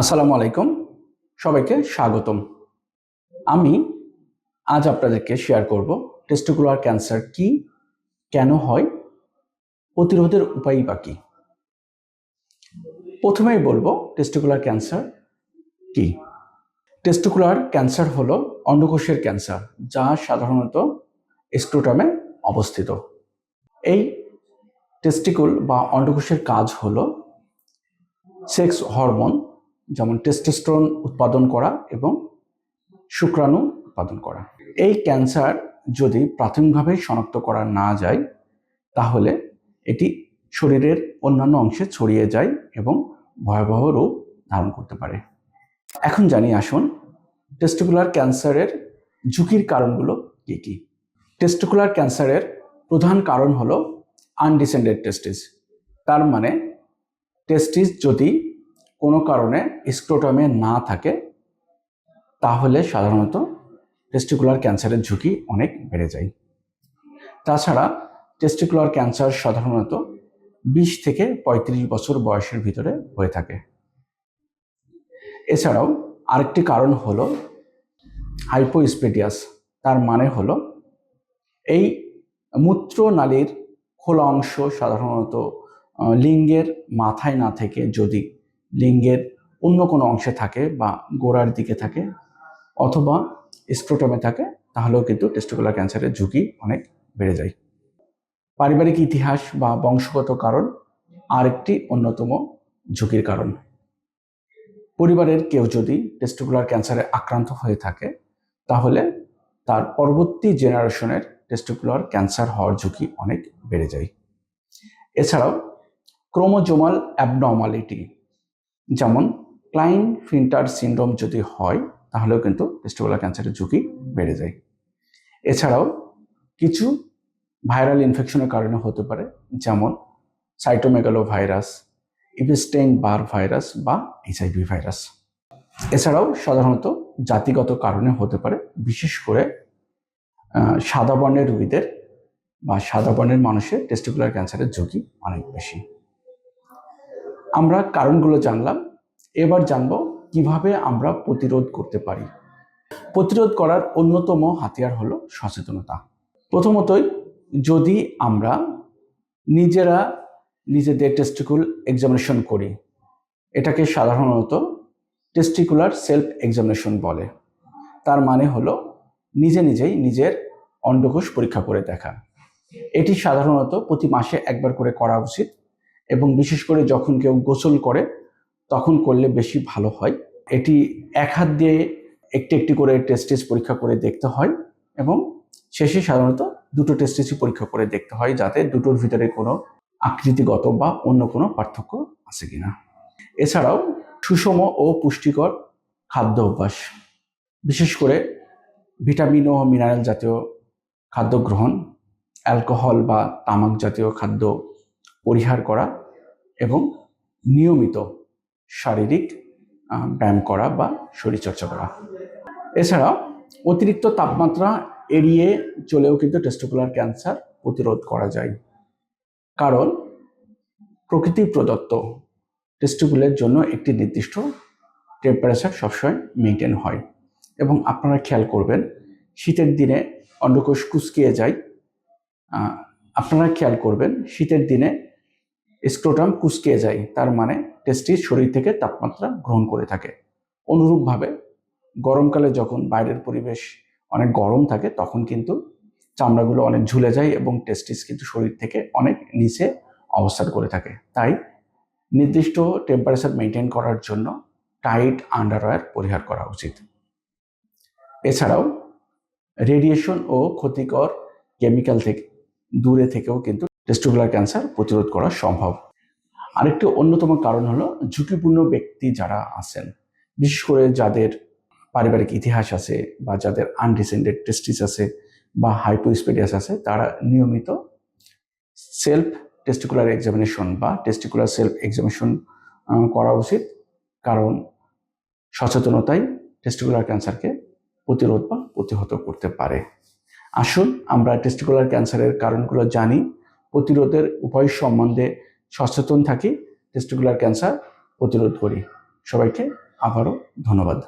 আসসালামু আলাইকুম। সবাইকে স্বাগতম। আমি আজ আপনাদেরকে শেয়ার করব টেস্টিকুলার ক্যান্সার কি, কেন হয়, প্রতিরোধের উপায় বা কী। প্রথমেই বলব টেস্টিকুলার ক্যান্সার কি। টেস্টিকুলার ক্যান্সার হলো অন্ডকোষের ক্যান্সার যা সাধারণত স্ক্রোটামে অবস্থিত। এই টেস্টিকুল বা অন্ডকোষের কাজ হলো সেক্স হরমোন যেমন টেস্টোস্টেরন উৎপাদন করা এবং শুক্রাণু উৎপাদন করা। এই ক্যান্সার যদি প্রাথমিকভাবে শনাক্ত করা না যায়, তাহলে এটি শরীরের অন্যান্য অংশে ছড়িয়ে যায় এবং ভয়াবহ রূপ ধারণ করতে পারে। এখন জানি আসুন টেস্টিকুলার ক্যান্সারের ঝুঁকির কারণগুলো কী কী? টেস্টিকুলার ক্যান্সারের প্রধান কারণ হলো আনডিসেন্ডেড টেস্টিস তার মানে টেস্টিস যদি কোনো কারণে স্ক্রোটমে না থাকে, তাহলে সাধারণত টেস্টিকুলার ক্যান্সারের ঝুঁকি অনেক বেড়ে যায়। তাছাড়া টেস্টিকুলার ক্যান্সার সাধারণত বিশ থেকে পঁয়ত্রিশ বছর বয়সের ভিতরে হয়ে থাকে। এছাড়াও আরেকটি কারণ হলো হাইপোস্পেডিয়াস তার মানে হলো এই মূত্রনালীর খোলা অংশ সাধারণত লিঙ্গের মাথায় না থেকে যদি লিঙ্গের অন্য কোনো অংশে থাকে বা গোড়ার দিকে থাকে অথবা স্ক্রোটামে থাকে, তাহলেও কিন্তু টেস্টিকুলার ক্যান্সারের ঝুঁকি অনেক বেড়ে যায়। পারিবারিক ইতিহাস বা বংশগত কারণ আরেকটি অন্যতম ঝুঁকির কারণ। পরিবারের কেউ যদি টেস্টিকুলার ক্যান্সারে আক্রান্ত হয়ে থাকে, তাহলে তার পরবর্তী জেনারেশনের টেস্টিকুলার ক্যান্সার হওয়ার ঝুঁকি অনেক বেড়ে যায়। এছাড়াও ক্রোমোজোমাল অ্যাবনর্মালিটি যেমন ক্লাইন ফিন্টার সিনড্রোম যদি হয়, তাহলেও কিন্তু টেস্টিকুলার ক্যান্সারের ঝুঁকি বেড়ে যায়। এছাড়াও কিছু ভাইরাল ইনফেকশনের কারণে হতে পারে, যেমন cytomegalo virus Epstein Barr virus বা এইচআইভি ভাইরাস এছাড়াও সাধারণত জাতিগত কারণে হতে পারে, বিশেষ করে সাদা বর্ণের রোগীদের বা সাদা বর্ণের মানুষের টেস্টিকুলার ক্যান্সারের ঝুঁকি অনেক বেশি। আমরা কারণগুলো জানলাম, এবার জানব কীভাবে আমরা প্রতিরোধ করতে পারি। প্রতিরোধ করার অন্যতম হাতিয়ার হলো সচেতনতা। প্রথমতই, যদি আমরা নিজেরা নিজেদের টেস্টিকুল এক্সামিনেশন করি, এটাকে সাধারণত টেস্টিকুলার সেলফ এক্সামিনেশন বলে। তার মানে হলো নিজে নিজেই নিজের অন্ডকোষ পরীক্ষা করে দেখা। এটি সাধারণত প্রতি মাসে একবার করে করা উচিত এবং বিশেষ করে যখন কেউ গোসল করে, তখন করলে বেশি ভালো হয়। এটি এক হাত দিয়ে একটি একটি করে টেস্টিস পরীক্ষা করে দেখতে হয় এবং শেষে সাধারণত দুটো টেস্টিসই পরীক্ষা করে দেখতে হয় যাতে দুটোর ভিতরে কোনো আকৃতিগত বা অন্য কোনো পার্থক্য আছে কিনা। এছাড়াও সুষম ও পুষ্টিকর খাদ্য অভ্যাস, বিশেষ করে ভিটামিন ও মিনারেল জাতীয় খাদ্য গ্রহণ, অ্যালকোহল বা তামাক জাতীয় খাদ্য পরিহার করা এবং নিয়মিত শারীরিক ব্যায়াম করা বা শরীরচর্চা করা। এছাড়া অতিরিক্ত তাপমাত্রা এড়িয়ে চলেও কিন্তু টেস্টিকুলার ক্যান্সার প্রতিরোধ করা যায়। কারণ প্রকৃতি প্রদত্ত টেস্টিকুলের জন্য একটি নির্দিষ্ট টেম্পারেচার সবসময় মেনটেন হয়। এবং আপনারা খেয়াল করবেন, শীতের দিনে অন্ডকোষ কুচকিয়ে যায়। আপনারা খেয়াল করবেন, শীতের দিনে স্ক্রোটাম কুচকিয়ে যায়, তার মানে টেস্টিস শরীর থেকে তাপমাত্রা গ্রহণ করে থাকে। অনুরূপভাবে, গরমকালে যখন বাইরের পরিবেশ অনেক গরম থাকে, তখন কিন্তু চামড়াগুলো অনেক ঝুলে যায় এবং টেস্টিস কিন্তু শরীর থেকে অনেক নিচে অবস্থান করে থাকে। তাই নির্দিষ্ট টেম্পারেচার মেনটেন করার জন্য টাইট আন্ডারওয়্যার পরিহার করা উচিত। এছাড়াও রেডিয়েশন ও ক্ষতিকর কেমিক্যাল থেকে দূরে থেকেও কিন্তু টেস্টিকুলার ক্যান্সার প্রতিরোধ করা সম্ভব। আরেকটি অন্যতম কারণ হলো ঝুঁকিপূর্ণ ব্যক্তি যারা আছেন, বিশেষ করে যাদের পারিবারিক ইতিহাস আছে বা যাদের আনডিসেন্ডেড টেস্টিস আছে বা হাইপোস্পেডিয়াস আছে, তারা নিয়মিত সেলফ টেস্টিকুলার এক্সামিনেশন বা টেস্টিকুলার সেলফ এক্সামিনেশন করা উচিত। কারণ সচেতনতাই টেস্টিকুলার ক্যান্সারকে প্রতিরোধ বা প্রতিহত করতে পারে। আসুন আমরা টেস্টিকুলার ক্যান্সারের কারণগুলো জানি। প্রতিরোধের উপায় সম্বন্ধে সচেতন থাকি টেস্টিকুলার ক্যান্সার প্রতিরোধ করি। সবাইকে আবারও ধন্যবাদ।